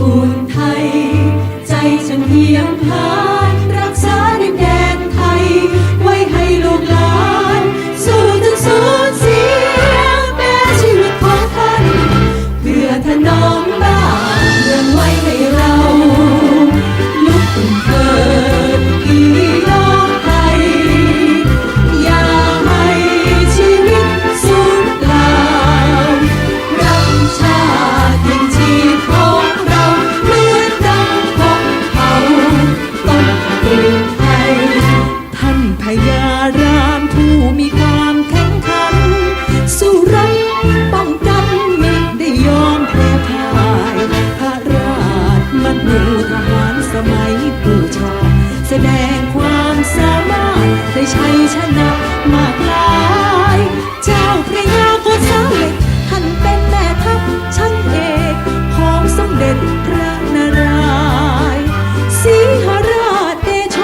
อุ่นไทย ใจฉันเพียงพา ชนะมากลาย เจ้าพระยาก็สาวเล็กท่นเป็นแม่ทัพชั้นเอกของสมเด็จพระนารายณ์ศรีหราเดโช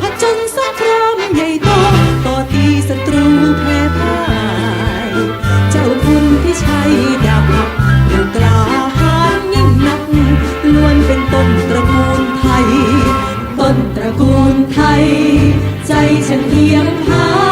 พจนสงครามใหญ่โตต่อตีศัตรูแพ้พ่าย เจ้าคุณที่ใช้ดาบหักกลาหาญยิ่งนักล้วนเป็นต้นตระกูลไทย ต้นตระกูลไทย ใจฉันเพียงหา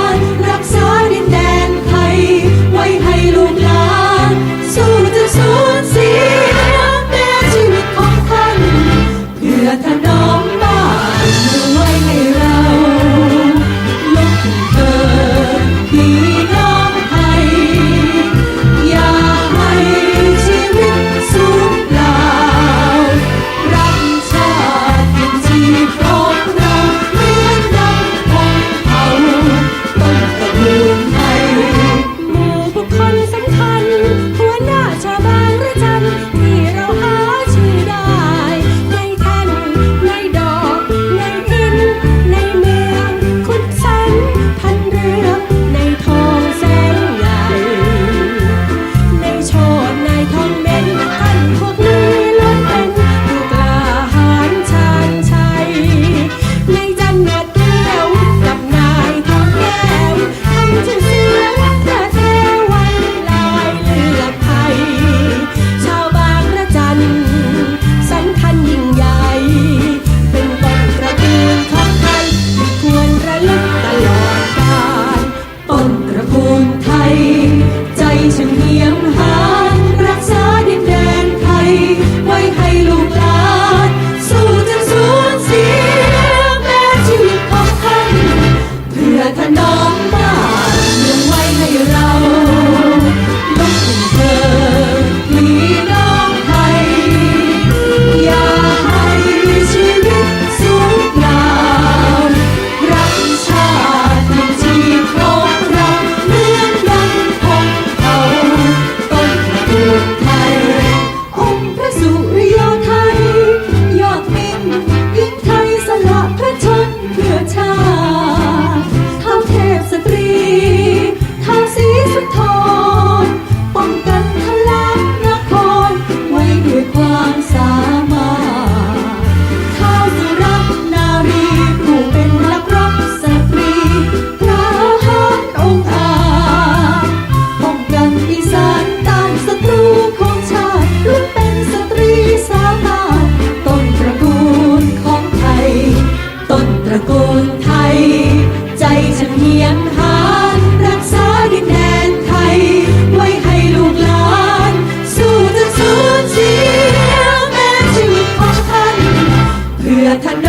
잘 탄다.